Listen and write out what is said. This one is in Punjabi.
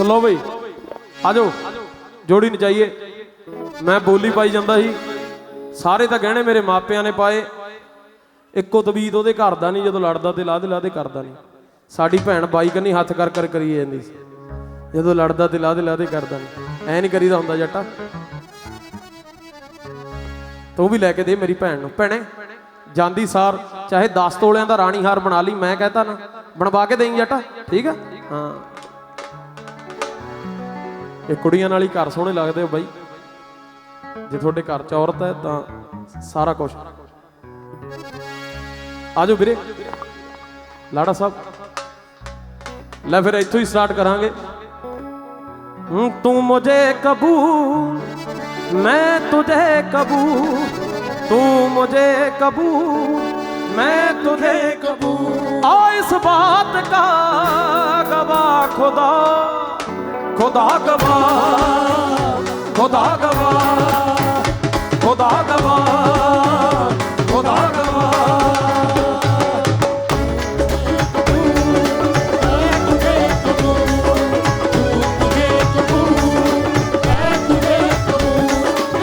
ਸਲੋ ਬਈ। ਆਜੋ, ਜੋੜੀ ਨਚਾਈਏ। ਮੈਂ ਬੋਲੀ ਪਾਈ ਜਾਂਦਾ ਸੀ। ਸਾਰੇ ਤਾਂ ਗਹਿਣੇ ਮੇਰੇ ਮਾਪਿਆਂ ਨੇ ਪਾਏ। ਇੱਕੋ ਤਬੀਤ ਉਹਦੇ ਘਰ ਦਾ ਨਹੀਂ, ਜਦੋਂ ਲੜਦਾ ਤੇ ਲਾਦੇ ਲਾਦੇ ਕਰਦਾ ਨਹੀਂ। ਸਾਡੀ ਭੈਣ ਬਾਈ ਕੰਨੀ ਹੱਥ ਕਰ ਕਰ ਕਰੀ ਜਾਂਦੀ ਸੀ। ਜਦੋਂ ਲੜਦਾ ਤੇ ਲਾਦੇ ਲਾਦੇ ਕਰਦਾ ਨਹੀਂ। ਐ ਨਹੀਂ ਕਰੀਦਾ ਹੁੰਦਾ ਜੱਟਾ। ਤੂੰ ਵੀ ਲੈ ਕੇ ਦੇ ਮੇਰੀ ਭੈਣ ਨੂੰ। ਭੈਣੇ, ਜਾਂਦੀ ਸਾਰ, ਚਾਹੇ 10 ਤੋਲਿਆਂ ਦਾ ਰਾਣੀ ਹਾਰ ਬਣਾ ਲਈ, ਮੈਂ ਕਹਤਾ ਨਾ। ਬਣਵਾ ਕੇ ਦੇਈਂ ਜੱਟਾ, ਠੀਕ ਆ? ਹਾਂ। ਇਹ ਕੁੜੀਆਂ ਨਾਲ ਹੀ ਘਰ ਸੋਹਣੇ ਲੱਗਦੇ ਹੋ ਬਾਈ। ਜੇ ਤੁਹਾਡੇ ਘਰ 'ਚ ਔਰਤ ਹੈ ਤਾਂ ਸਾਰਾ ਕੁਝ ਆਜੋ ਵੀਰੇ। ਲਾੜਾ ਸਾਹਿਬ। ਲੈ ਫਿਰ ਇੱਥੋਂ ਹੀ ਸਟਾਰਟ ਕਰਾਂਗੇ। ਤੂੰ ਮੁਝੇ ਕਬੂ ਮੈਂ ਤੁਝੇ ਕਬੂ ਤੂੰ ਮੁਝੇ ਕਬੂਲ, ਮੈਂ ਤੁਝੇ ਕਬੂਲ। ਆ ਇਸ ਬਾਤ ਕਾ ਗਵਾ ਖੁਦਾ। ਖੁਦਾ ਗਵਾ ਖੁਦਾ ਗਵਾ